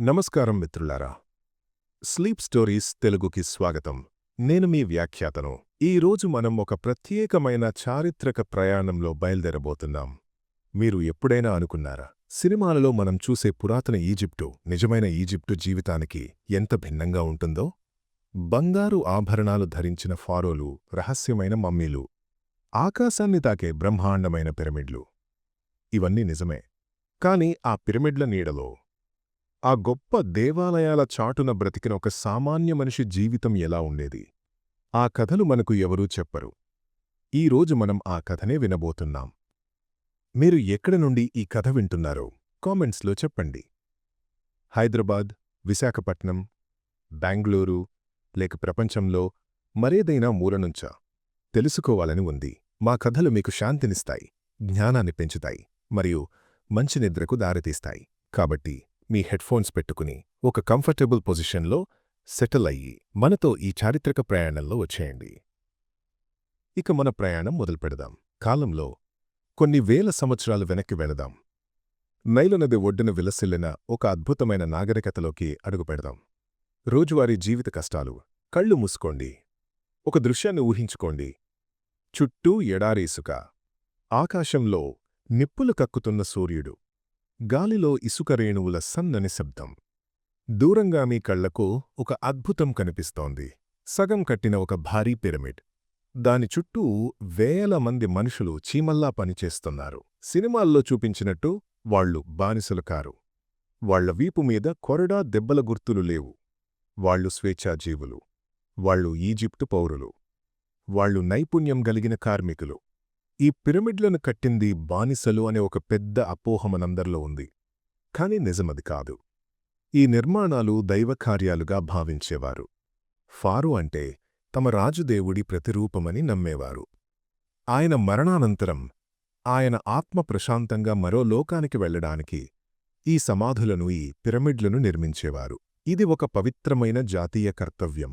నమస్కారం మిత్రులారా. Sleep stories తెలుగుకి స్వాగతం. నేను మీ వ్యాఖ్యాతను. ఈరోజు మనం ఒక ప్రత్యేకమైన చారిత్రక ప్రయాణంలో బయలుదేరబోతున్నాం. మీరు ఎప్పుడైనా అనుకున్నారా? సినిమాలలో మనం చూసే పురాతన ఈజిప్టు నిజమైన ఈజిప్టు జీవితానికి ఎంత భిన్నంగా ఉంటుందో? బంగారు ఆభరణాలు ధరించిన ఫారోలు రహస్యమైన మమ్మీలు ఆకాశాన్ని తాకే బ్రహ్మాండమైన పిరమిడ్లు. ఇవన్నీ నిజమే. కాని ఆ పిరమిడ్ల నీడలో ఆ గొప్ప దేవాలయాల చాటున బ్రతికిన ఒక సామాన్య మనిషి జీవితం ఎలా ఉండేది? ఆ కథలు మనకు ఎవరూ చెప్పరు. ఈరోజు మనం ఆ కథనే వినబోతున్నాం. మీరు ఎక్కడి నుండి ఈ కథ వింటున్నారో కామెంట్స్లో చెప్పండి. హైదరాబాద్ విశాఖపట్నం బెంగళూరు లేక ప్రపంచంలో మరేదైనా మూలనుంచా తెలుసుకోవాలని ఉంది. మా కథలు మీకు శాంతినిస్తాయి జ్ఞానాన్ని పెంచుతాయి మరియు మంచి నిద్రకు దారితీస్తాయి. కాబట్టి మీ హెడ్ఫోన్స్ పెట్టుకుని ఒక కంఫర్టబుల్ పొజిషన్లో సెటిల్ అయ్యి మనతో ఈ చారిత్రక ప్రయాణంలో వచ్చేయండి. ఇక మన ప్రయాణం మొదలుపెడదాం కాలంలో కొన్ని వేల సంవత్సరాలు వెనక్కి వెళదాం. నైలు నది ఒడ్డున విలసిల్లిన ఒక అద్భుతమైన నాగరికతలోకి అడుగుపెడదాం రోజువారీ జీవిత కష్టాలు కళ్ళు మూసుకోండి. ఒక దృశ్యాన్ని ఊహించుకోండి. చుట్టూ ఎడారీసుక ఆకాశంలో నిప్పులు కక్కుతున్న సూర్యుడు. గాలిలో ఇసుక రేణువుల సన్నని శబ్దం. దూరంగా మీ కళ్ళకు ఒక అద్భుతం కనిపిస్తోంది. సగం కట్టిన ఒక భారీ పిరమిడ్. దాని చుట్టూ వేల మంది మనుషులు చీమల్లా పనిచేస్తున్నారు. సినిమాల్లో చూపించినట్టు వాళ్ళు బానిసలు కారు. వాళ్ళ వీపు మీద కొరడా దెబ్బల గుర్తులు లేవు. వాళ్ళు స్వేచ్ఛాజీవులు. వాళ్ళు ఈజిప్టు పౌరులు. వాళ్ళు నైపుణ్యం గలిగిన కార్మికులు. ఈ పిరమిడ్లను కట్టింది బానిసలు అనే ఒక పెద్ద అపోహ మనందరిలో ఉంది. కాని నిజమది కాదు. ఈ నిర్మాణాలు దైవకార్యాలుగా భావించేవారు. ఫారు అంటే తమ రాజుదేవుడి ప్రతిరూపమని నమ్మేవారు. ఆయన మరణానంతరం ఆయన ఆత్మ ప్రశాంతంగా మరో లోకానికి వెళ్ళడానికి ఈ సమాధులను ఈ పిరమిడ్లను నిర్మించేవారు. ఇది ఒక పవిత్రమైన జాతీయ కర్తవ్యం.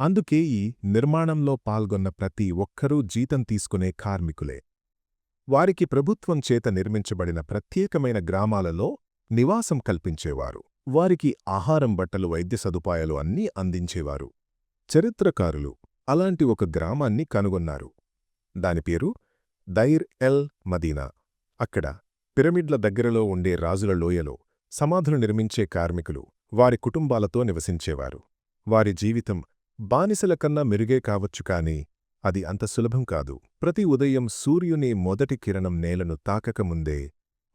అందుకే ఈ నిర్మాణంలో పాల్గొన్న ప్రతి ఒక్కరూ జీతం తీసుకునే కార్మికులే. వారికి ప్రభుత్వం చేత నిర్మించబడిన ప్రత్యేకమైన గ్రామాలలో నివాసం కల్పించేవారు. వారికి ఆహారం బట్టలు వైద్య సదుపాయాలు అన్నీ అందించేవారు. చరిత్రకారులు అలాంటి ఒక గ్రామాన్ని కనుగొన్నారు. దాని పేరు దైర్ ఎల్ మదీనా. అక్కడ పిరమిడ్ల దగ్గరలో ఉండే రాజుల లోయలో సమాధులు నిర్మించే కార్మికులు వారి కుటుంబాలతో నివసించేవారు. వారి జీవితం బానిసల కన్నా మెరుగే కావచ్చు కాని అది అంత సులభం కాదు. ప్రతి ఉదయం సూర్యుని మొదటి కిరణం నేలను తాకకముందే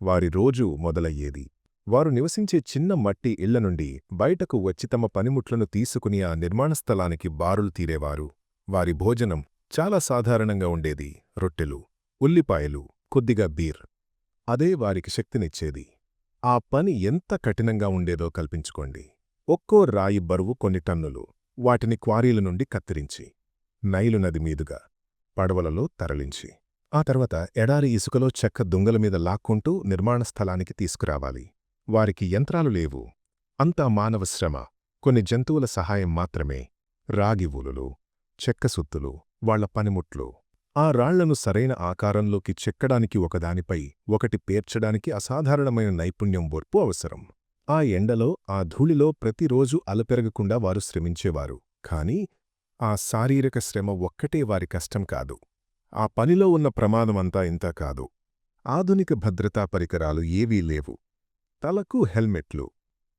వారి రోజు మొదలయ్యేది. వారు నివసించే చిన్న మట్టి ఇళ్ళ నుండి బయటకు వచ్చి తమ పనిముట్లను తీసుకుని ఆ నిర్మాణ స్థలానికి బారులు తీరేవారు. వారి భోజనం చాలా సాధారణంగా ఉండేది. రొట్టెలు ఉల్లిపాయలు కొద్దిగా బీర్. అదే వారికి శక్తినిచ్చేది. ఆ పని ఎంత కఠినంగా ఉండేదో కల్పించుకోండి. ఒక్కో రాయి బరువు కొన్ని టన్నులు. వాటిని క్వారీల నుండి కత్తిరించి నైలు నది మీదుగా పడవలలో తరలించి ఆ తర్వాత ఎడారి ఇసుకలో చెక్క దుంగల మీద లాక్కుంటూ నిర్మాణ స్థలానికి తీసుకురావాలి. వారికి యంత్రాలు లేవు. అంతా మానవ శ్రమ. కొన్ని జంతువుల సహాయం మాత్రమే. రాగివూలులు చెక్కసుత్తులు వాళ్ళ పనిముట్లు. ఆ రాళ్ళను సరైన ఆకారంలోకి చెక్కడానికి ఒకదానిపై ఒకటి పేర్చడానికి అసాధారణమైన నైపుణ్యం ఓర్పు అవసరం. ఆ ఎండలో ఆ ధూళిలో ప్రతిరోజూ అలపెరగకుండా వారు శ్రమించేవారు. కాని ఆ శారీరక శ్రమ ఒక్కటే వారి కష్టం కాదు. ఆ పనిలో ఉన్న ప్రమాదమంతా ఇంతా కాదు. ఆధునిక భద్రతా పరికరాలు ఏవీ లేవు. తలకు హెల్మెట్లు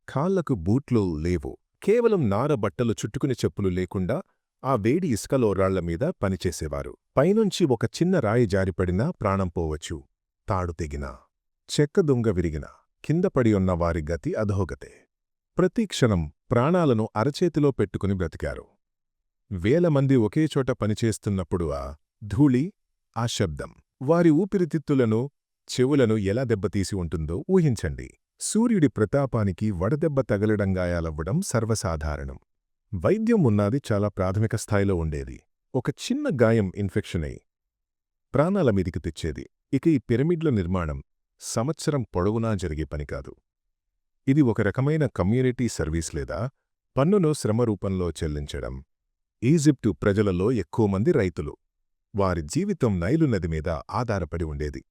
కాళ్ళకు బూట్లు లేవు. కేవలం నార బట్టలు చుట్టుకుని చెప్పులు లేకుండా ఆ వేడి ఇసుకలో రాళ్ళమీద పనిచేసేవారు. పైనుంచి ఒక చిన్న రాయి జారిపడినా ప్రాణం పోవచ్చు. తాడు తెగినా చెక్క దుంగ విరిగినా కింద పడి ఉన్న వారి గతి అధోగతే. ప్రతి క్షణం ప్రాణాలను అరచేతిలో పెట్టుకుని బ్రతికారు. వేల మంది ఒకేచోట పనిచేస్తున్నప్పుడు ఆ ధూళి ఆ శబ్దం వారి ఊపిరితిత్తులను చెవులను ఎలా దెబ్బతీసి ఉంటుందో ఊహించండి. సూర్యుడి ప్రతాపానికి వడదెబ్బ తగలడం గాయాలవ్వడం సర్వసాధారణం. వైద్యం ఉన్నది చాలా ప్రాథమిక స్థాయిలో ఉండేది. ఒక చిన్న గాయం ఇన్ఫెక్షన్ అయి ప్రాణాల మీదికి తెచ్చేది. ఇక ఈ పిరమిడ్ల నిర్మాణం సంవత్సరం పొడవునా జరిగే పని కాదు. ఇది ఒక రకమైన కమ్యూనిటీ సర్వీస్ లేదా పన్నును శ్రమ రూపంలో చెల్లించడం. ఈజిప్టు ప్రజలలో ఎక్కువ మంది రైతులు. వారి జీవితం నైలు నది మీద ఆధారపడి ఉండేది.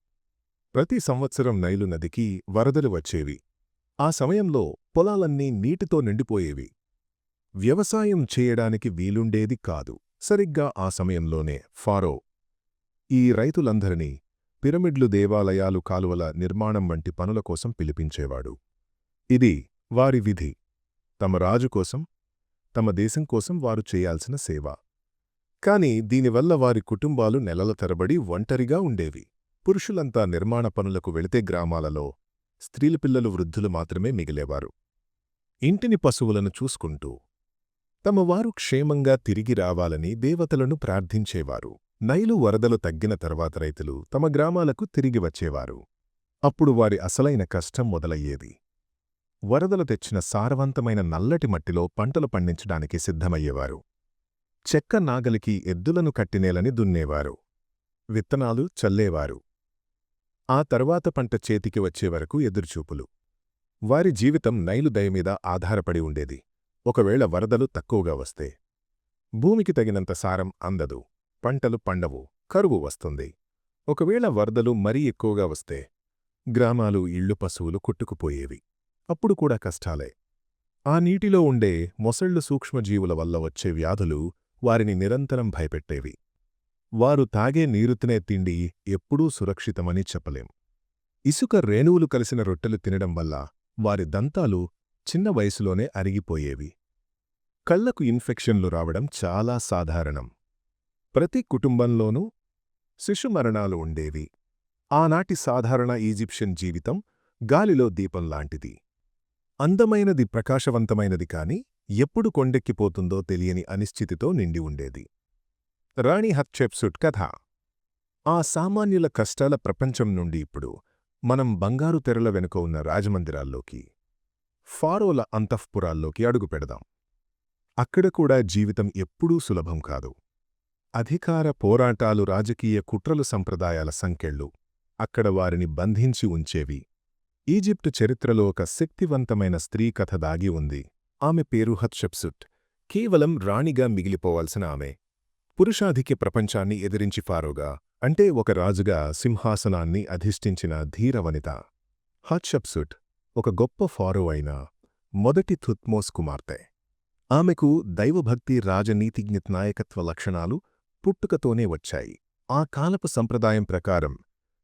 ప్రతి సంవత్సరం నైలు నదికి వరదలు వచ్చేవి. ఆ సమయంలో పొలాలన్నీ నీటితో నిండిపోయేవి. వ్యవసాయం చేయడానికి వీలుండేది కాదు. సరిగ్గా ఆ సమయంలోనే ఫారో. ఈ రైతులందరినీ పిరమిడ్లు దేవాలయాలు కాలువల నిర్మాణం వంటి పనుల కోసం పిలిపించేవాడు. ఇది వారి విధి. తమ రాజు కోసం తమ దేశం కోసం వారు చేయాల్సిన సేవ. కాని దీనివల్ల వారి కుటుంబాలు నెలల తరబడి ఒంటరిగా ఉండేవి. పురుషులంతా నిర్మాణ పనులకు వెళితే గ్రామాలలో స్త్రీలు పిల్లలు వృద్ధులు మాత్రమే మిగిలేవారు. ఇంటిని పశువులను చూసుకుంటూ తమవారు క్షేమంగా తిరిగి రావాలని దేవతలను ప్రార్థించేవారు. నైలు వరదలు తగ్గిన తర్వాత రైతులు తమ గ్రామాలకు తిరిగి వచ్చేవారు. అప్పుడు వారి అసలైన కష్టం మొదలయ్యేది. వరదలు తెచ్చిన సారవంతమైన నల్లటి మట్టిలో పంటలు పండించడానికి సిద్ధమయ్యేవారు. చెక్క నాగలికి ఎద్దులను కట్టినేలని దున్నేవారు. విత్తనాలు చల్లేవారు. ఆ తర్వాత పంట చేతికి వచ్చే వరకు ఎదురుచూపులు. వారి జీవితం నైలు దయమీద ఆధారపడి ఉండేది. ఒకవేళ వరదలు తక్కువగా వస్తే భూమికి తగినంత సారం అందదు. పంటలు పండవు కరువు వస్తుంది. ఒకవేళ వరదలు మరీ ఎక్కువగా వస్తే గ్రామాలు ఇళ్ళు పశువులు కొట్టుకుపోయేవి. అప్పుడు కూడా కష్టాలే. ఆ నీటిలో ఉండే మొసళ్ళు సూక్ష్మజీవుల వల్ల వచ్చే వ్యాధులు వారిని నిరంతరం భయపెట్టేవి. వారు తాగే నీరు తినే తిండి ఎప్పుడూ సురక్షితమని చెప్పలేం. ఇసుక రేణువులు కలిసిన రొట్టెలు తినడం వల్ల వారి దంతాలు చిన్న వయసులోనే అరిగిపోయేవి. కళ్ళకు ఇన్ఫెక్షన్లు రావడం చాలా సాధారణం. ప్రతి కుటుంబంలోనూ శిశుమరణాలు ఉండేవి. ఆనాటి సాధారణ ఈజిప్షియన్ జీవితం గాలిలో దీపంలాంటిది అందమైనది ప్రకాశవంతమైనది కాని ఎప్పుడు కొండెక్కిపోతుందో తెలియని అనిశ్చితితో నిండి ఉండేది. రాణి హత్చెప్సుట్ కథ. ఆ సామాన్యుల కష్టాల ప్రపంచం నుండి ఇప్పుడు మనం బంగారు తెరల వెనుక ఉన్న రాజమందిరాల్లోకి ఫారోల అంతఃపురాల్లోకి అడుగుపెడదాం అక్కడ కూడా జీవితం ఎప్పుడూ సులభం కాదు. అధికార పోరాటాలు రాజకీయ కుట్రలు సంప్రదాయాల సంకెళ్ళు అక్కడ వారిని బంధించి ఉంచేవి. ఈజిప్టు చరిత్రలో ఒక శక్తివంతమైన స్త్రీ కథ దాగి ఉంది. ఆమె పేరు హత్షప్సుట్. కేవలం రాణిగా మిగిలిపోవాల్సిన ఆమె. పురుషాధిక్య ప్రపంచాన్ని ఎదిరించి ఫారోగా అంటే ఒక రాజుగా సింహాసనాన్ని అధిష్ఠించిన ధీరవనిత. హత్షప్సుట్ ఒక గొప్ప ఫారో అయిన మొదటి థుత్మోస్ కుమార్తె. ఆమెకు దైవభక్తి రాజనీతిజ్ఞ నాయకత్వ లక్షణాలు పుట్టుకతోనే వచ్చాయి. ఆ కాలపు సంప్రదాయం ప్రకారం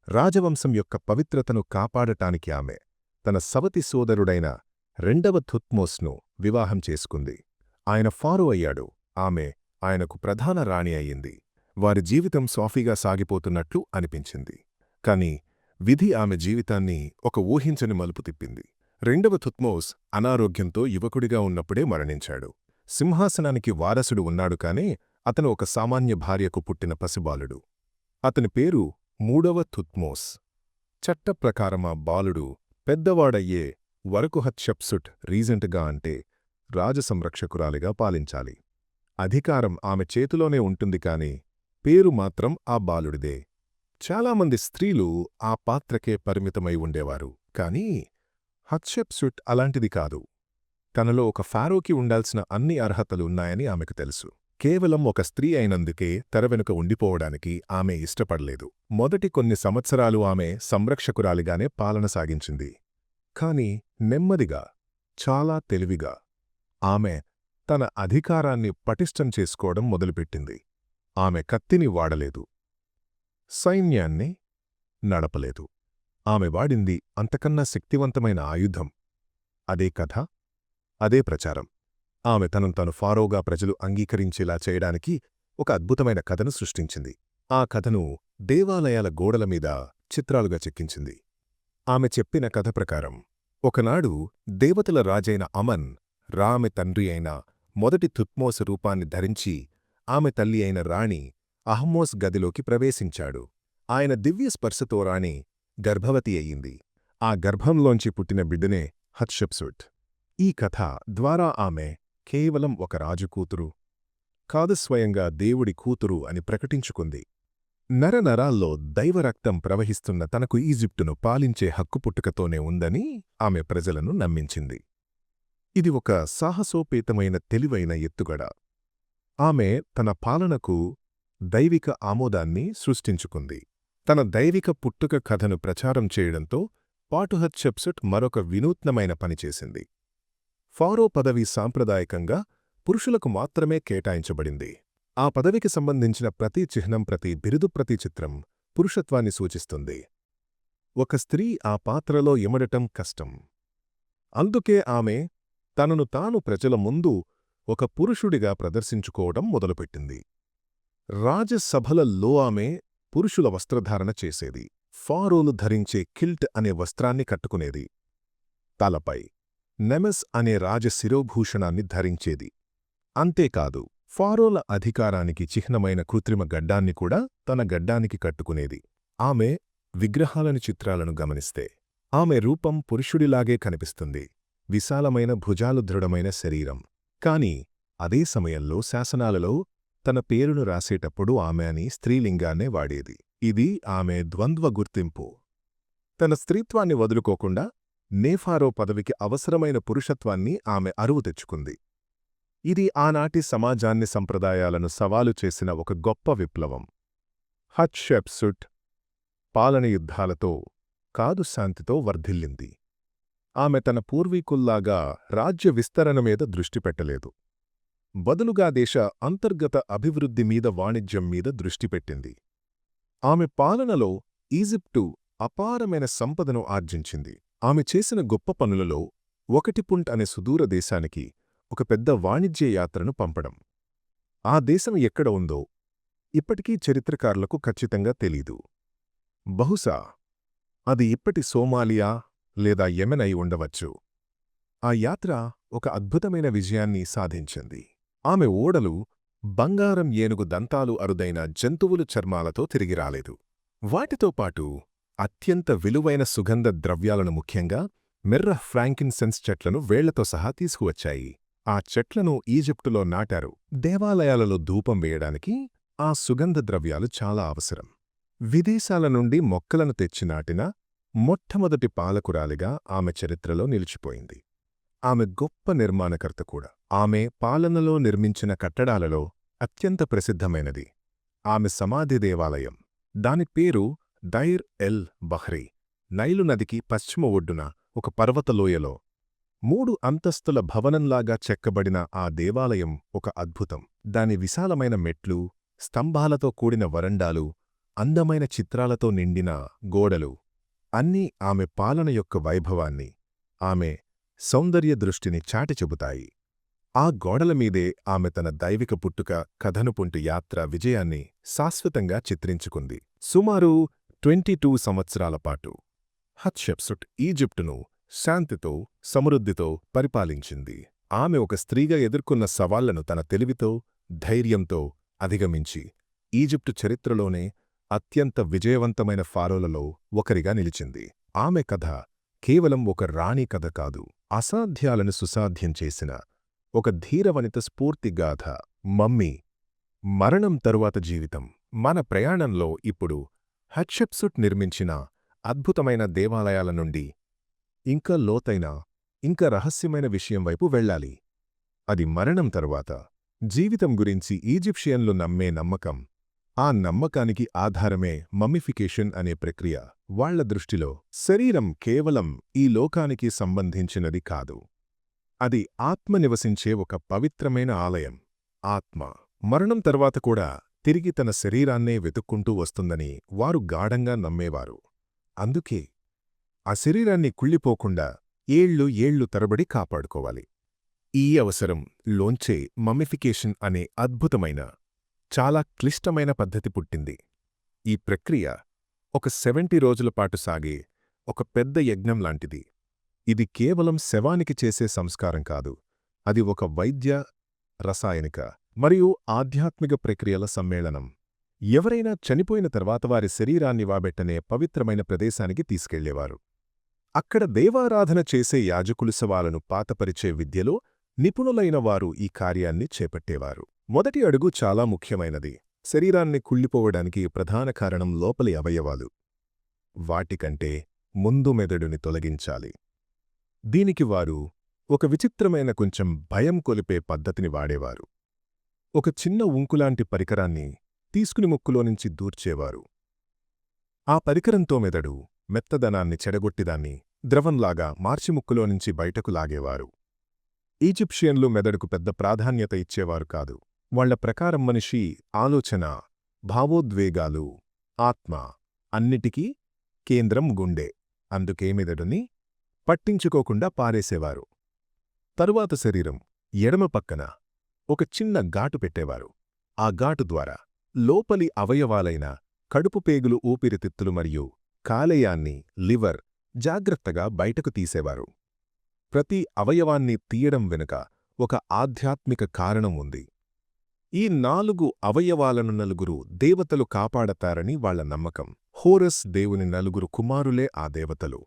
రాజవంశం యొక్క పవిత్రతను కాపాడటానికి ఆమె తన సవతి సోదరుడైన రెండవ థుత్మోస్ను వివాహం చేసుకుంది. ఆయన ఫారో అయ్యాడు. ఆమె ఆయనకు ప్రధాన రాణి అయ్యింది. వారి జీవితం సాఫీగా సాగిపోతున్నట్లు అనిపించింది. కాని విధి ఆమె జీవితాన్ని ఒక ఊహించని మలుపు తిప్పింది. రెండవ థుత్మోస్ అనారోగ్యంతో యువకుడిగా ఉన్నప్పుడే మరణించాడు. సింహాసనానికి వారసుడు ఉన్నాడు కానే అతను ఒక సామాన్య భార్యకు పుట్టిన పసిబాలుడు. అతని పేరు మూడవ థుత్మోస్ చట్టప్రకారమా బాలుడు పెద్దవాడయ్యే వరకు హత్షప్సుట్ రీజెంట్గా అంటే రాజసంరక్షకురాలిగా పాలించాలి. అధికారం ఆమె చేతిలోనే ఉంటుంది కాని పేరు మాత్రం ఆ బాలుడిదే. చాలామంది స్త్రీలు ఆ పాత్రకే పరిమితమై ఉండేవారు కాని హత్షెప్సుట్ అలాంటిది కాదు. తనలో ఒక ఫారోకి ఉండాల్సిన అన్ని అర్హతలు ఉన్నాయని ఆమెకు తెలుసు. కేవలం ఒక స్త్రీ అయినందుకే తెరవెనుక ఉండిపోవడానికి ఆమె ఇష్టపడలేదు. మొదటి కొన్ని సంవత్సరాలు ఆమె సంరక్షకురాలిగానే పాలన సాగించింది. కాని నెమ్మదిగా చాలా తెలివిగా ఆమె తన అధికారాన్ని పటిష్టం చేసుకోవడం మొదలుపెట్టింది. ఆమె కత్తిని వాడలేదు. సైన్యాన్ని నడపలేదు. ఆమె వాడింది అంతకన్నా శక్తివంతమైన ఆయుధం. అదే కథ అదే ప్రచారం. ఆమె తనను తను ఫారోగా ప్రజలు అంగీకరించేలా చేయడానికి ఒక అద్భుతమైన కథను సృష్టించింది. ఆ కథను దేవాలయాల గోడల మీద చిత్రాలుగా చెక్కించింది. ఆమె చెప్పిన కథ ప్రకారం ఒకనాడు దేవతల రాజైన అమన్ రామె తండ్రి అయిన మొదటి థుత్మోస రూపాన్ని ధరించి ఆమె తల్లి అయిన రాణి అహ్మోస్ గదిలోకి ప్రవేశించాడు. ఆయన దివ్య స్పర్శతో రాణి గర్భవతి అయ్యింది. ఆ గర్భంలోంచి పుట్టిన బిడ్డనే హత్షప్సుట్. ఈ కథ ద్వారా ఆమె కేవలం ఒక రాజు కూతురు కాదు స్వయంగా దేవుడి కూతురు అని ప్రకటించుకుంది. నరనరాల్లో దైవరక్తం ప్రవహిస్తున్న తనకు ఈజిప్టును పాలించే హక్కు పుట్టుకతోనే ఉందని ఆమె ప్రజలను నమ్మించింది. ఇది ఒక సాహసోపేతమైన తెలివైన ఎత్తుగడ. ఆమె తన పాలనకు దైవిక ఆమోదాన్ని సృష్టించుకుంది. తన దైవిక పుట్టుక కథను ప్రచారం చేయడంతో పాటుహత్ చెప్సుట్ మరొక వినూత్నమైన పనిచేసింది ఫారో పదవి సాంప్రదాయకంగా పురుషులకు మాత్రమే కేటాయించబడింది. ఆ పదవికి సంబంధించిన ప్రతి చిహ్నం ప్రతి బిరుదు ప్రతి చిత్రం పురుషత్వాన్ని సూచిస్తుంది. ఒక స్త్రీ ఆ పాత్రలో ఇమడటం కష్టం. అందుకే ఆమె తనను తాను ప్రజల ముందు ఒక పురుషుడిగా ప్రదర్శించుకోవడం మొదలుపెట్టింది. రాజసభలల్లో ఆమె పురుషుల వస్త్రధారణ చేసేది. ఫారోలు ధరించే కిల్ట్ అనే వస్త్రాన్ని కట్టుకునేది. తలపై నెమెస్ అనే రాజశిరోభూషణాన్ని ధరించేది. అంతేకాదు ఫారోల అధికారానికి చిహ్నమైన కృత్రిమ గడ్డాన్ని కూడా తన గడ్డానికి కట్టుకునేది. ఆమె విగ్రహాలని చిత్రాలను గమనిస్తే ఆమె రూపం పురుషుడిలాగే కనిపిస్తుంది. విశాలమైన భుజాలు దృఢమైన శరీరం. కాని అదే సమయంలో శాసనాలలో తన పేరును రాసేటప్పుడు ఆమె అని స్త్రీలింగాన్నే వాడేది. ఇది ఆమె ద్వంద్వ గుర్తింపు. తన స్త్రీత్వాన్ని వదులుకోకుండా నేఫారో పదవికి అవసరమైన పురుషత్వాన్ని ఆమె అరువు తెచ్చుకుంది. ఇది ఆనాటి సమాజాన్ని సంప్రదాయాలను సవాలు చేసిన ఒక గొప్ప విప్లవం. హత్షెప్సుట్ పాలన యుద్ధాలతో కాదు శాంతితో వర్ధిల్లింది. ఆమె తన పూర్వీకుల్లాగా రాజ్య విస్తరణ మీద దృష్టి పెట్టలేదు. బదులుగా దేశ అంతర్గత అభివృద్ధి మీద వాణిజ్యం మీద దృష్టి పెట్టింది. ఆమె పాలనలో ఈజిప్టు అపారమైన సంపదను ఆర్జించింది. ఆమె చేసిన గొప్ప పనులలో ఒకటి పుంట్ అనే సుదూర దేశానికి ఒక పెద్ద వాణిజ్య యాత్రను పంపడం. ఆ దేశం ఎక్కడ ఉందో ఇప్పటికీ చరిత్రకారులకు ఖచ్చితంగా తెలీదు. బహుశా అది ఇప్పటి సోమాలియా లేదా యెమెన్ అయి ఉండవచ్చు. ఆ యాత్ర ఒక అద్భుతమైన విజయాన్ని సాధించింది. ఆమె ఓడలు బంగారం ఏనుగు దంతాలు అరుదైన జంతువులు చర్మాలతో తిరిగి రాలేదు. వాటితో పాటు అత్యంత విలువైన సుగంధ ద్రవ్యాలను ముఖ్యంగా మెర్ర ఫ్రాంకిన్సెన్స్ చెట్లను వేళ్ళతో సహా తీసుకువచ్చాయి. ఆ చెట్లను ఈజిప్టులో నాటారు. దేవాలయాలలో ధూపం వేయడానికి ఆ సుగంధ ద్రవ్యాలు చాలా అవసరం. విదేశాల నుండి మొక్కలను తెచ్చి నాటిన మొట్టమొదటి పాలకురాలిగా ఆమె చరిత్రలో నిలిచిపోయింది. ఆమె గొప్ప నిర్మాణకర్త కూడా. ఆమె పాలనలో నిర్మించిన కట్టడాలలో అత్యంత ప్రసిద్ధమైనది. ఆమె సమాధి దేవాలయం. దాని పేరు దైర్ ఎల్ బహ్రీ నైలు నదికి పశ్చిమ ఒడ్డున ఒక పర్వతలోయలో మూడు అంతస్తుల భవనంలాగా చెక్కబడిన ఆ దేవాలయం ఒక అద్భుతం. దాని విశాలమైన మెట్లు స్తంభాలతో కూడిన వరండాలు అందమైన చిత్రాలతో నిండిన గోడలు అన్నీ ఆమె పాలన యొక్క వైభవాన్ని ఆమె సౌందర్య దృష్టిని చాటి చెబుతాయి. ఆ గోడలమీదే ఆమె తన దైవిక పుట్టుక కథనుపుంటు యాత్ర విజయాన్ని శాశ్వతంగా చిత్రించుకుంది. సుమారు ట్వంటీ టూ సంవత్సరాల పాటు హత్షెప్సుట్ ఈజిప్టును శాంతితో సమృద్ధితో పరిపాలించింది. ఆమె ఒక స్త్రీగా ఎదుర్కొన్న సవాళ్ళను తన తెలివితో ధైర్యంతో అధిగమించి ఈజిప్టు చరిత్రలోనే అత్యంత విజయవంతమైన ఫారోలలో ఒకరిగా నిలిచింది. ఆమె కథ కేవలం ఒక రాణి కథ కాదు అసాధ్యాలను సుసాధ్యం చేసిన ఒక ధీరవనిత స్ఫూర్తిగాథ మమ్మీ మరణం తరువాత జీవితం. మన ప్రయాణంలో ఇప్పుడు హట్షెప్సుట్ నిర్మించిన అద్భుతమైన దేవాలయాల నుండి ఇంకా లోతైన ఇంకా రహస్యమైన విషయం వైపు వెళ్ళాలి. అది మరణం తరువాత జీవితం గురించి ఈజిప్షియన్లు నమ్మే నమ్మకం ఆ నమ్మకానికి ఆధారమే మమ్మిఫికేషన్ అనే ప్రక్రియ వాళ్ళ దృష్టిలో శరీరం కేవలం ఈ లోకానికి సంబంధించినది కాదు. అది ఆత్మ నివసించే ఒక పవిత్రమైన ఆలయం. ఆత్మ మరణం తర్వాత కూడా తిరిగి తన శరీరాన్నే వెతుక్కుంటూ వస్తుందని వారు గాఢంగా నమ్మేవారు. అందుకే ఆ శరీరాన్ని కుళ్ళిపోకుండా ఏళ్ళు ఏళ్ళు తరబడి కాపాడుకోవాలి. ఈ అవసరం లోంచే మమ్మిఫికేషన్ అనే అద్భుతమైన చాలా క్లిష్టమైన పద్ధతి పుట్టింది. ఈ ప్రక్రియ ఒక సెవెంటీ రోజుల పాటు సాగే ఒక పెద్ద యజ్ఞం లాంటిది. ఇది కేవలం శవానికి చేసే సంస్కారం కాదు అది ఒక వైద్య రసాయనిక. మరియు ఆధ్యాత్మిక ప్రక్రియల సమ్మేళనం. ఎవరైనా చనిపోయిన తర్వాత వారి శరీరాన్ని వాబెట్టనే పవిత్రమైన ప్రదేశానికి తీసుకెళ్ళేవారు. అక్కడ దేవారాధన చేసే యాజకులు సవాలను పాతపరిచే విద్యలో నిపుణులైన వారు ఈ కార్యాన్ని చేపట్టేవారు. మొదటి అడుగు చాలా ముఖ్యమైనది. శరీరాన్ని కుళ్ళిపోవడానికి ప్రధాన కారణం లోపలి అవయవాలు. వాటికంటే ముందు మెదడుని తొలగించాలి. దీనికి వారు ఒక విచిత్రమైన కొంచెం భయం కొలిపే పద్ధతిని వాడేవారు. ఒక చిన్న ఉంకులాంటి పరికరాన్ని తీసుకుని ముక్కులోనుంచి దూర్చేవారు. ఆ పరికరంతో మెదడు మెత్తదనాన్ని చెడగొట్టిదాన్ని ద్రవంలాగా మార్చిముక్కులోనుంచి బయటకు లాగేవారు. ఈజిప్షియన్లు మెదడుకు పెద్ద ప్రాధాన్యత ఇచ్చేవారు కాదు. వాళ్ళ ప్రకారం మనిషి ఆలోచన భావోద్వేగాలు ఆత్మ అన్నిటికీ కేంద్రం గుండె. అందుకే మెదడుని పట్టించుకోకుండా పారేసేవారు. తరువాత శరీరం ఎడమ పక్కన ఒక చిన్న ఘాటు పెట్టేవారు. ఆ ఘాటు ద్వారా లోపలి అవయవాలైన కడుపు పేగులు ఊపిరితిత్తులు మరియు కాలేయాన్ని లివర్ జాగ్రత్తగా బయటకు తీసేవారు. ప్రతి అవయవాన్ని తీయడం వెనుక ఒక ఆధ్యాత్మిక కారణం ఉంది. ఈ నాలుగు అవయవాలను నలుగురు దేవతలు కాపాడతారని వాళ్ళ నమ్మకం. హోరస్ దేవుని నలుగురు కుమారులే ఆ దేవతలు.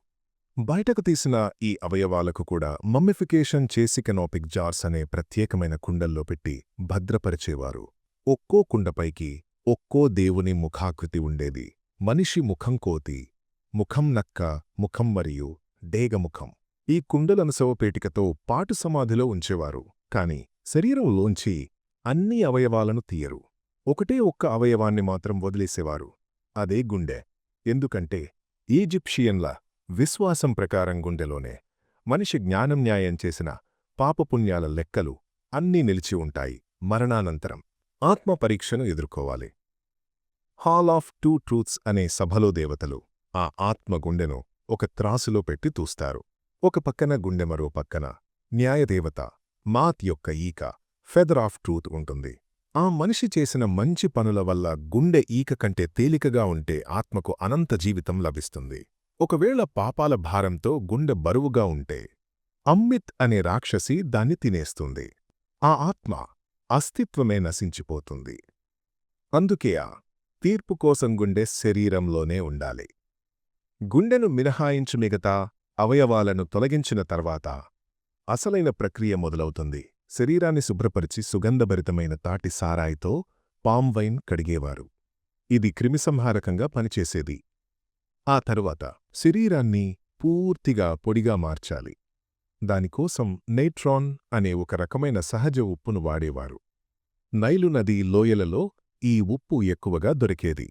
బయటకు తీసిన ఈ అవయవాలకు కూడా మమ్మిఫికేషన్ చేసికెనోపిక్ జార్స్ అనే ప్రత్యేకమైన కుండల్లో పెట్టి భద్రపరిచేవారు. ఒక్కో కుండపైకి ఒక్కో దేవుని ముఖాకృతి ఉండేది. మనిషి ముఖం కోతి ముఖం నక్క ముఖం మరియు డేగముఖం. ఈ కుండలను శవపేటికతో పాటు సమాధిలో ఉంచేవారు. కాని శరీరంలోంచి అన్ని అవయవాలను తీయరు. ఒకటే ఒక్క అవయవాన్ని మాత్రం వదిలేసేవారు. అదే గుండె. ఎందుకంటే ఈజిప్షియన్ల విశ్వాసం ప్రకారం గుండెలోనే మనిషి జ్ఞానం న్యాయం చేసిన పాపపుణ్యాల లెక్కలు అన్నీ నిలిచి ఉంటాయి మరణానంతరం. ఆత్మ పరీక్షను ఎదుర్కోవాలి. హాల్ ఆఫ్ టూ ట్రూత్స్ అనే సభలో దేవతలు ఆ ఆత్మ గుండెను ఒక త్రాసులో పెట్టి తూస్తారు. ఒక పక్కన గుండె మరో పక్కన న్యాయదేవత మాత్ యొక్క ఈక ఫెదర్ ఆఫ్ ట్రూత్ ఉంటుంది. ఆ మనిషి చేసిన మంచి పనుల వల్ల గుండె ఈక కంటే తేలికగా ఉంటే ఆత్మకు అనంత జీవితం లభిస్తుంది. ఒకవేళ పాపాల భారంతో గుండె బరువుగా ఉంటే అమ్మిత్ అనే రాక్షసి దాన్ని తినేస్తుంది. ఆ ఆత్మ అస్తిత్వమే నశించిపోతుంది. అందుకే ఆ తీర్పు కోసం గుండె శరీరంలోనే ఉండాలి. గుండెను మినహాయించు మిగతా అవయవాలను తొలగించిన తర్వాత అసలైన ప్రక్రియ మొదలవుతుంది. శరీరాన్ని శుభ్రపరిచి సుగంధభరితమైన తాటి సారాయితో పామ్ వైన్ కడిగేవారు. ఇది క్రిమిసంహారకంగా పనిచేసేది. ఆ తరువాత శరీరాన్ని పూర్తిగా పొడిగా మార్చాలి. దానికోసం నైట్రాన్ అనే ఒక రకమైన సహజ ఉప్పును వాడేవారు. నైలు నది లోయలలో ఈ ఉప్పు ఎక్కువగా దొరికేది.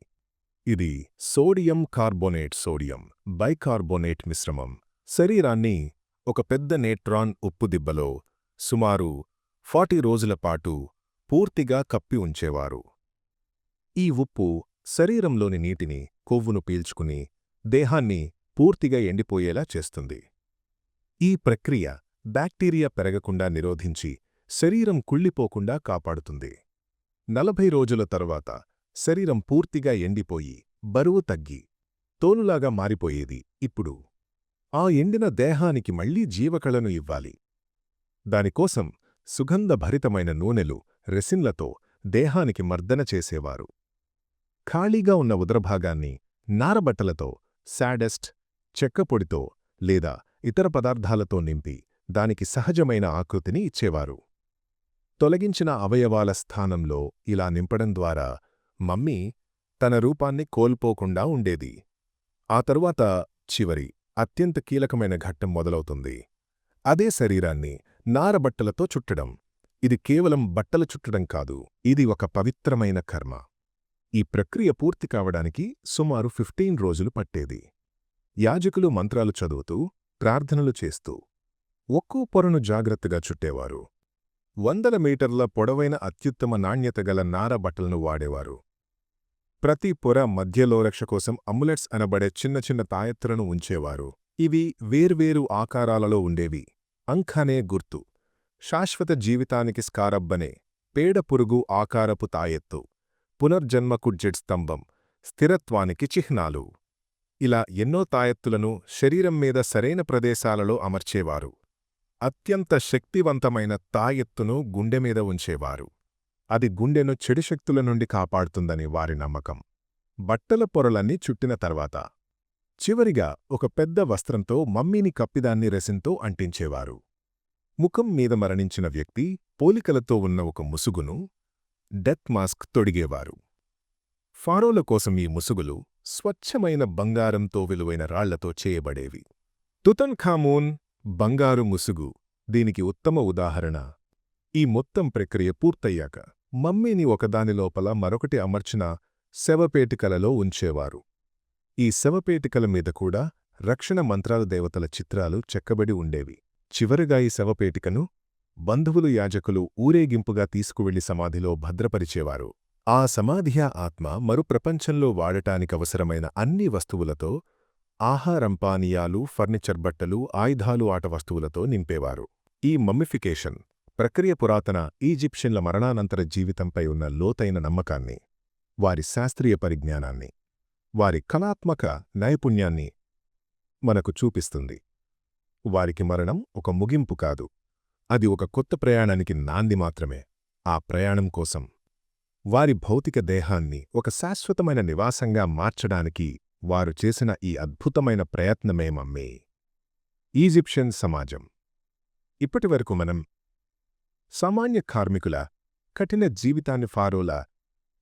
ఇది సోడియం కార్బోనేట్ సోడియం బైకార్బోనేట్ మిశ్రమం. శరీరాన్ని ఒక పెద్ద నేట్రాన్ ఉప్పు దిబ్బలో సుమారు ఫార్టీ రోజులపాటు పూర్తిగా కప్పి ఉంచేవారు. ఈ ఉప్పు శరీరంలోని నీటిని కొవ్వును పీల్చుకుని దేహాన్ని పూర్తిగా ఎండిపోయేలా చేస్తుంది. ఈ ప్రక్రియ బ్యాక్టీరియా పెరగకుండా నిరోధించి శరీరం కుళ్ళిపోకుండా కాపాడుతుంది. నలభై రోజుల తరువాత శరీరం పూర్తిగా ఎండిపోయి బరువు తగ్గి తోలులాగా మారిపోయేది ఇప్పుడు. ఆ ఎండిన దేహానికి మళ్ళీ జీవకళను ఇవ్వాలి. దానికోసం సుగంధభరితమైన నూనెలు రెసిన్లతో దేహానికి మర్దన చేసేవారు. ఖాళీగా ఉన్న ఉదరభాగాన్ని నారబట్టలతో శాడెస్ట్ చెక్కపొడితో లేదా ఇతర పదార్థాలతో నింపి దానికి సహజమైన ఆకృతిని ఇచ్చేవారు. తొలగించిన అవయవాల స్థానంలో ఇలా నింపడం ద్వారా మమ్మీ తన రూపాన్ని కోల్పోకుండా ఉండేది. ఆ తరువాత చివరి అత్యంత కీలకమైన ఘట్టం మొదలవుతుంది. అదే శరీరాన్ని నారబట్టలతో చుట్టడం. ఇది కేవలం బట్టలు చుట్టడం కాదు ఇది ఒక పవిత్రమైన కర్మ. ఈ ప్రక్రియ పూర్తి కావడానికి సుమారు ఫిఫ్టీన్ రోజులు పట్టేది. యాజకులు మంత్రాలు చదువుతూ ప్రార్థనలు చేస్తూ ఒక్కో పొరను జాగ్రత్తగా చుట్టేవారు. వందల మీటర్ల పొడవైన అత్యుత్తమ నాణ్యత గల నార బట్టలను వాడేవారు. ప్రతి పొర మధ్యలో రక్ష కోసం అమ్యులెట్స్ అనబడే చిన్న చిన్న తాయెత్తులను ఉంచేవారు. ఇవి వేర్వేరు ఆకారాలలో ఉండేవి. అంఖనే గుర్తు. శాశ్వత జీవితానికి స్కారబ్బనే పేడ పురుగు ఆకారపు తాయెత్తు. పునర్జన్మకు జెడ్ స్తంభం స్థిరత్వానికి చిహ్నాలు. ఇలా ఎన్నో తాయెత్తులను శరీరం మీద సరైన ప్రదేశాలలో అమర్చేవారు. అత్యంత శక్తివంతమైన తాయెత్తును గుండెమీద ఉంచేవారు. అది గుండెను చెడు శక్తుల నుండి కాపాడుతుందని వారి నమ్మకం. బట్టల పొరలన్నీ చుట్టిన తర్వాత చివరిగా ఒక పెద్ద వస్త్రంతో మమ్మీని కప్పిదాన్ని రసింతో అంటించేవారు. ముఖం మీద మరణించిన వ్యక్తి పోలికలతో ఉన్న ఒక ముసుగును డెత్ మాస్క్ తొడిగేవారు. ఫారోల కోసం ఈ ముసుగులు స్వచ్ఛమైన బంగారంతో విలువైన రాళ్ళతో చేయబడేవి. తుతన్ ఖామూన్ బంగారు ముసుగు దీనికి ఉత్తమ ఉదాహరణ. ఈ మొత్తం ప్రక్రియ పూర్తయ్యాక మమ్మీని ఒకదాని లోపల మరొకటి అమర్చిన శవపేటికలలో ఉంచేవారు. ఈ శవపేటికల మీద కూడా రక్షణ మంత్రాల దేవతల చిత్రాలు చెక్కబడి ఉండేవి. చివరిగా ఈ శవపేటికను బంధువులు యాజకులు ఊరేగింపుగా తీసుకువెళ్ళి సమాధిలో భద్రపరిచేవారు. ఆ సమాధియా ఆత్మ మరు ప్రపంచంలో వాడటానికవసరమైన అన్ని వస్తువులతో ఆహారం పానీయాలు ఫర్నిచర్ బట్టలు ఆయుధాలు ఆట వస్తువులతో నింపేవారు. ఈ మమ్మిఫికేషన్ ప్రక్రియ పురాతన ఈజిప్షియన్ల మరణానంతర జీవితంపై ఉన్న లోతైన నమ్మకాన్ని వారి శాస్త్రీయ పరిజ్ఞానాన్ని వారి కళాత్మక నైపుణ్యాన్ని మనకు చూపిస్తుంది. వారికి మరణం ఒక ముగింపు కాదు. అది ఒక కొత్త ప్రయాణానికి నాంది మాత్రమే. ఆ ప్రయాణం కోసం వారి భౌతిక దేహాన్ని ఒక శాశ్వతమైన నివాసంగా మార్చడానికి వారు చేసిన ఈ అద్భుతమైన ప్రయత్నమే మమ్మీ. ఈజిప్షియన్ సమాజం. ఇప్పటివరకు మనం సామాన్య కార్మికుల కఠిన జీవితాన్ని ఫారోల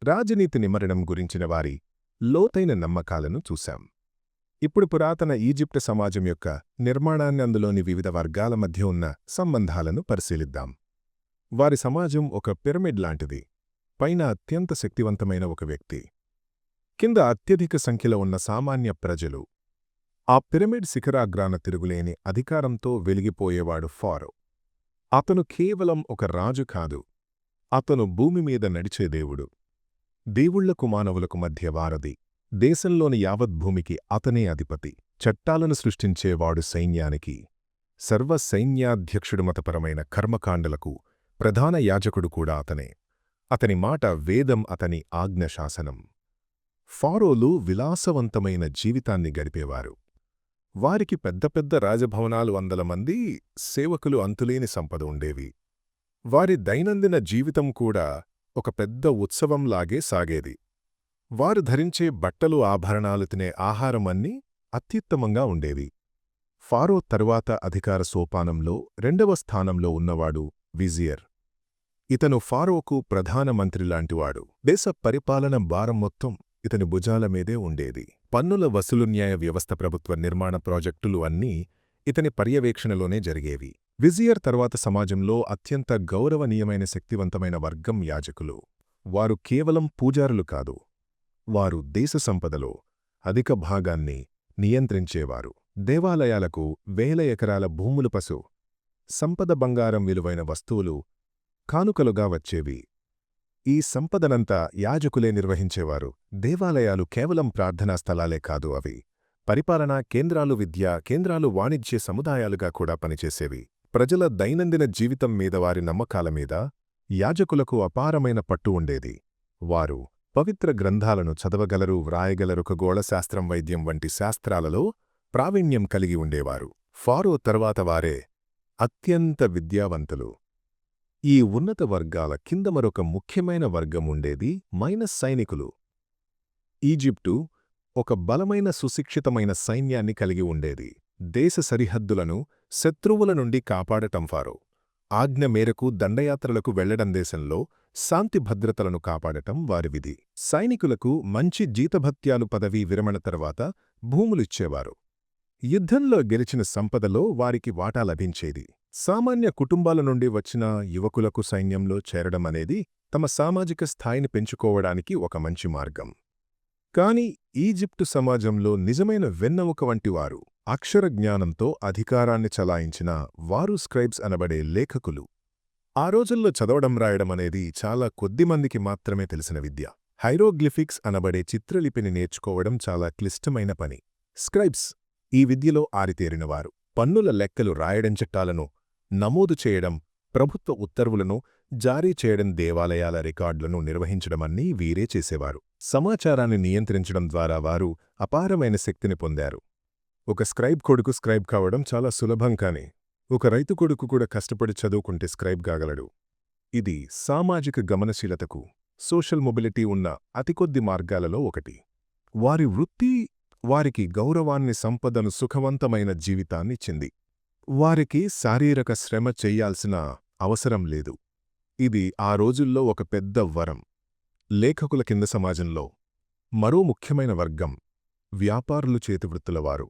రాజనీతి నిమరణం గురించిన వారి లోతైన నమ్మకాలను చూశాం. ఇప్పుడు పురాతన ఈజిప్ట్ సమాజం యొక్క నిర్మాణాన్ని అందులోని వివిధ వర్గాల మధ్య ఉన్న సంబంధాలను పరిశీలిద్దాం. వారి సమాజం ఒక పిరమిడ్ లాంటిది. పైన అత్యంత శక్తివంతమైన ఒక వ్యక్తి. కింద అత్యధిక సంఖ్యలో ఉన్న సామాన్య ప్రజలు. ఆ పిరమిడ్ శిఖరాగ్రాన తిరుగులేని అధికారంతో వెలిగిపోయేవాడు ఫారో. అతను కేవలం ఒక రాజు కాదు. అతను భూమి మీద నడిచే దేవుడు. దేవుళ్ళకు మానవులకు మధ్య వారధి. దేశంలోని యావద్భూమికి అతనే అధిపతి. చట్టాలను సృష్టించేవాడు సైన్యానికి సర్వ సైన్యాధ్యక్షుడు మతపరమైన కర్మకాండలకు ప్రధాన యాజకుడు కూడా అతనే. అతని మాట వేదం అతని ఆజ్ఞశాసనం ఫారోలు విలాసవంతమైన జీవితాన్ని గడిపేవారు. వారికి పెద్ద పెద్ద రాజభవనాలు వందల మంది సేవకులు అంతులేని సంపద ఉండేవి. వారి దైనందిన జీవితం కూడా ఒక పెద్ద ఉత్సవంలాగే సాగేది. వారు ధరించే బట్టలు ఆభరణాలు తినే ఆహారం అన్నీ అత్యుత్తమంగా ఉండేవి. ఫారో తరువాత అధికార సోపానంలో రెండవ స్థానంలో ఉన్నవాడు విజియర్. ఇతను ఫారోకు ప్రధానమంత్రిలాంటివాడు దేశ పరిపాలన భారం మొత్తం ఇతని భుజాల మీదే ఉండేది. పన్నుల వసూలు న్యాయ వ్యవస్థ ప్రభుత్వ నిర్మాణ ప్రాజెక్టులు అన్నీ ఇతని పర్యవేక్షణలోనే జరిగేవి. విజియర్ తర్వాత సమాజంలో అత్యంత గౌరవనీయమైన శక్తివంతమైన వర్గం యాజకులు. వారు కేవలం పూజారులు కాదు వారు దేశ సంపదలో అధిక భాగాన్ని నియంత్రించేవారు. దేవాలయాలకు వేల ఎకరాల భూములు పశు సంపద బంగారం విలువైన వస్తువులు కానుకలుగా వచ్చేవి. ఈ సంపదనంతా యాజకులే నిర్వహించేవారు. దేవాలయాలు కేవలం ప్రార్థనా స్థలాలే కాదు అవి. పరిపాలనా కేంద్రాలు విద్యా కేంద్రాలు వాణిజ్య సముదాయాలుగా కూడా పనిచేసేవి. ప్రజల దైనందిన జీవితం మీద వారి నమ్మకాల మీద యాజకులకు అపారమైన పట్టు ఉండేది. వారు పవిత్ర గ్రంథాలను చదవగలరు వ్రాయగలరు ఖగోళ శాస్త్రం వైద్యం వంటి శాస్త్రాలలో ప్రావీణ్యం కలిగి ఉండేవారు. ఫారో తర్వాత వారే అత్యంత విద్యావంతులు. ఈ ఉన్నత వర్గాల కింద మరొక ముఖ్యమైన వర్గం ఉండేది మైనస్ సైనికులు. ఈజిప్టు ఒక బలమైన సుశిక్షితమైన సైన్యాన్ని కలిగి ఉండేది. దేశ సరిహద్దులను శత్రువుల నుండి కాపాడటం ఫారో. ఆజ్ఞ మేరకు దండయాత్రలకు వెళ్ళడం దేశంలో శాంతి భద్రతలను కాపాడటం వారి విధి. సైనికులకు మంచి జీతభత్యాలు పదవీ విరమణ తర్వాత భూములిచ్చేవారు. యుద్ధంలో గెలిచిన సంపదలో వారికి వాటా లభించేది. సామాన్య కుటుంబాల నుండి వచ్చిన యువకులకు సైన్యంలో చేరడం అనేది తమ సామాజిక స్థాయిని పెంచుకోవడానికి ఒక మంచి మార్గం. కాని ఈజిప్టు సమాజంలో నిజమైన వెన్నముక వంటివారు అక్షరజ్ఞానంతో అధికారాన్ని చలాయించిన వారు స్క్రైబ్స్ అనబడే లేఖకులు. ఆ రోజుల్లో చదవడం రాయడం అనేది చాలా కొద్దిమందికి మాత్రమే తెలిసిన విద్య. హైరోగ్లిఫిక్స్ అనబడే చిత్రలిపిని నేర్చుకోవడం చాలా క్లిష్టమైన పని. స్క్రైబ్స్ ఈ విద్యలో ఆరితేరినవారు. పన్నుల లెక్కలు రాయడం చట్టాలను నమోదు చేయడం ప్రభుత్వ ఉత్తర్వులను జారీ చేయడం దేవాలయాల రికార్డులను నిర్వహించడమన్నీ వీరే చేసేవారు. సమాచారాన్ని నియంత్రించడం ద్వారా వారు అపారమైన శక్తిని పొందారు. ఒక స్క్రైబ్ కొడుకు స్క్రైబ్ కావడం చాలా సులభం కానీ ఒక రైతు కొడుకు కూడా కష్టపడి చదువుకుంటే స్క్రైబ్ కాగలడు ఇది సామాజిక గమనశీలతకు సోషల్ మొబిలిటీ ఉన్న అతికొద్ది మార్గాలలో ఒకటి. వారి వృత్తి వారికి గౌరవాన్ని సంపదను సుఖవంతమైన జీవితాన్నిచ్చింది వారికి శారీరక శ్రమ చెయ్యాల్సిన అవసరం లేదు. ఇది ఆ రోజుల్లో ఒక పెద్ద వరం. లేఖకుల కింద సమాజంలో మరో ముఖ్యమైన వర్గం వ్యాపారులు చేతివృత్తులవారు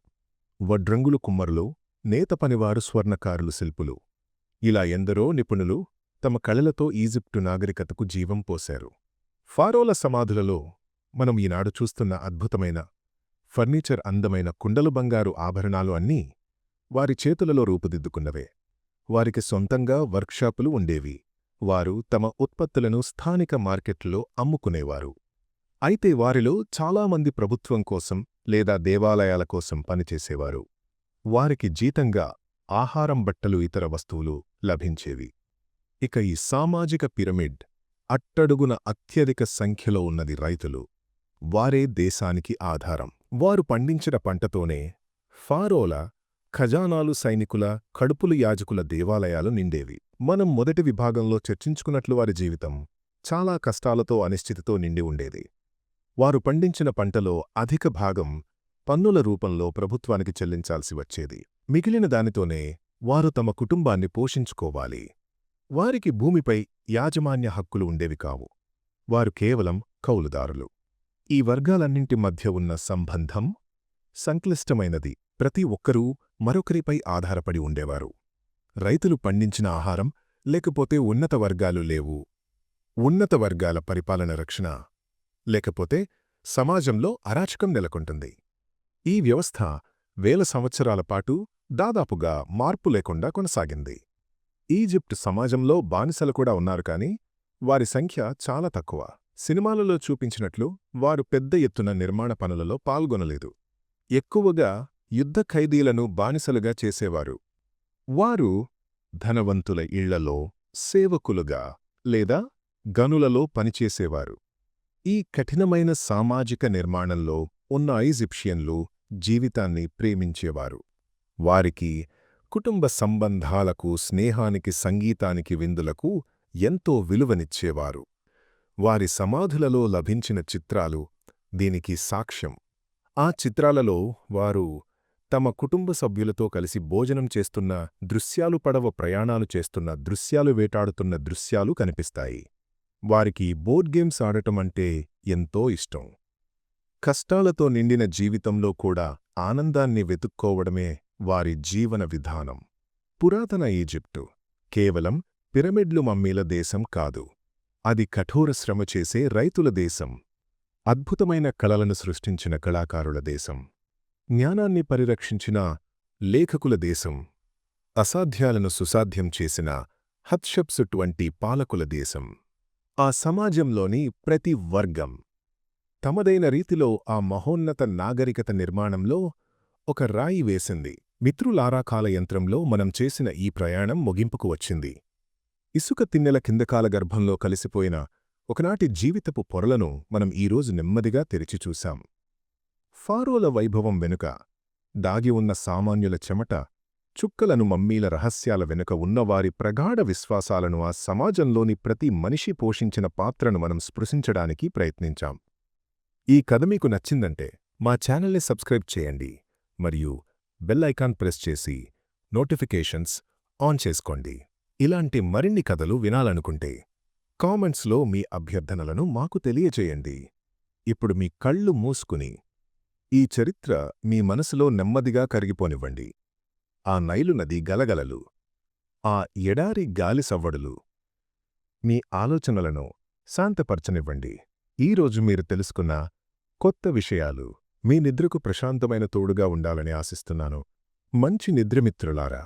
వడ్రంగులు కుమ్మరులు నేతపనివారు స్వర్ణకారులు శిల్పులు. ఇలా ఎందరో నిపుణులు తమ కళలతో ఈజిప్టు నాగరికతకు జీవం పోశారు. ఫారోల సమాధులలో మనం ఈనాడు చూస్తున్న అద్భుతమైన ఫర్నిచర్ అందమైన కుండలు బంగారు ఆభరణాలు అన్నీ వారి చేతులలో రూపుదిద్దుకున్నవే. వారికి సొంతంగా వర్క్షాపులు ఉండేవి. వారు తమ ఉత్పత్తులను స్థానిక మార్కెట్లో అమ్ముకునేవారు. అయితే వారిలో చాలామంది ప్రభుత్వం కోసం లేదా దేవాలయాల కోసం పనిచేసేవారు. వారికి జీతంగా ఆహారం బట్టలు ఇతర వస్తువులు లభించేవి. ఇక ఈ సామాజిక పిరమిడ్ అట్టడుగున అత్యధిక సంఖ్యలో ఉన్నది రైతులు. వారే దేశానికి ఆధారం. వారు పండించిన పంటతోనే ఫారోల ఖజానాలు సైనికుల కడుపులు యాజకుల దేవాలయాలు నిండేవి. మనం మొదటి విభాగంలో చర్చించుకున్నట్లు వారి జీవితం చాలా కష్టాలతో అనిశ్చితితో నిండి ఉండేది. వారు పండించిన పంటలో అధిక భాగం పన్నుల రూపంలో ప్రభుత్వానికి చెల్లించాల్సి వచ్చేది. మిగిలిన దానితోనే వారు తమ కుటుంబాన్ని పోషించుకోవాలి. వారికి భూమిపై యాజమాన్య హక్కులు ఉండేవి కావు. వారు కేవలం కౌలుదారులు. ఈ వర్గాలన్నింటి మధ్య ఉన్న సంబంధం సంక్లిష్టమైనది. ప్రతి ఒక్కరూ మరొకరిపై ఆధారపడి ఉండేవారు. రైతులు పండించిన ఆహారం లేకపోతే ఉన్నత వర్గాలు లేవు. ఉన్నత వర్గాల పరిపాలన రక్షణ లేకపోతే సమాజంలో అరాచకం నెలకొంటుంది. ఈ వ్యవస్థ వేల సంవత్సరాల పాటు దాదాపుగా మార్పు లేకుండా కొనసాగింది. ఈజిప్ట్ సమాజంలో బానిసలు కూడా ఉన్నారు కాని వారి సంఖ్య చాలా తక్కువ. సినిమాలలో చూపించినట్లు వారు పెద్ద ఎత్తున నిర్మాణ పనులలో పాల్గొనలేదు. ఎక్కువగా యుద్ధ ఖైదీలను బానిసలుగా చేసేవారు. వారు ధనవంతుల ఇళ్ళలో సేవకులుగా లేదా గనులలో పనిచేసేవారు. ఈ కఠినమైన సామాజిక నిర్మాణంలో ఉన్న ఈజిప్షియన్లు జీవితాన్ని ప్రేమించేవారు. వారికి కుటుంబ సంబంధాలకు స్నేహానికి సంగీతానికి విందులకు ఎంతో విలువనిచ్చేవారు. వారి సమాధులలో లభించిన చిత్రాలు దీనికి సాక్ష్యం. ఆ చిత్రాలలో వారు తమ కుటుంబ సభ్యులతో కలిసి భోజనం చేస్తున్న దృశ్యాలు పడవ ప్రయాణాలు చేస్తున్న దృశ్యాలు వేటాడుతున్న దృశ్యాలు కనిపిస్తాయి. వారికి బోర్డ్ గేమ్స్ ఆడటం అంటే ఎంతో ఇష్టం. కష్టాలతో నిండిన జీవితంలో కూడా ఆనందాన్ని వెతుక్కోవడమే వారి జీవన విధానం. పురాతన ఈజిప్టు కేవలం పిరమిడ్లు మమ్మీల దేశం కాదు. అది కఠోర శ్రమ చేసే రైతుల దేశం. అద్భుతమైన కళలను సృష్టించిన కళాకారుల దేశం. జ్ఞానాన్ని పరిరక్షించిన లేఖకుల దేశం. అసాధ్యాలను సుసాధ్యం చేసిన హత్షప్సుట్ వంటి పాలకుల దేశం. ఆ సమాజంలోని ప్రతి వర్గం తమదైన రీతిలో ఆ మహోన్నత నాగరికత నిర్మాణంలో ఒక రాయి వేసింది. మిత్రులారాకాల యంత్రంలో మనం చేసిన ఈ ప్రయాణం ముగింపుకు వచ్చింది. ఇసుక తిన్నెల కిందకాల గర్భంలో కలిసిపోయిన ఒకనాటి జీవితపు పొరలను మనం ఈరోజు నెమ్మదిగా తెరిచిచూశాం ఫారోల వైభవం వెనుక దాగి ఉన్న సామాన్యుల చెమట చుక్కలను మమ్మీల రహస్యాల వెనుక ఉన్నవారి ప్రగాఢ విశ్వాసాలను ఆ సమాజంలోని ప్రతి మనిషి పోషించిన పాత్రను మనం స్పృశించడానికి ప్రయత్నించాం. ఈ కథ మీకు నచ్చిందంటే మా ఛానల్ని సబ్స్క్రైబ్ చేయండి మరియు బెల్ ఐకాన్ ప్రెస్ చేసి నోటిఫికేషన్స్ ఆన్ చేసుకోండి. ఇలాంటి మరిన్ని కథలు వినాలనుకుంటే కామెంట్స్లో మీ అభ్యర్థనలను మాకు తెలియచేయండి. ఇప్పుడు మీ కళ్ళు మూసుకుని ఈ చరిత్ర మీ మనసులో నెమ్మదిగా కరిగిపోనివ్వండి. ఆ నైలు నది గలగలలు ఆ ఎడారి గాలి సవ్వడులు మీ ఆలోచనలను శాంతపరచనివ్వండి. ఈరోజు మీరు తెలుసుకున్న కొత్త విషయాలు మీ నిద్రకు ప్రశాంతమైన తోడుగా ఉండాలని ఆశిస్తున్నాను. మంచి నిద్రమిత్రులారా!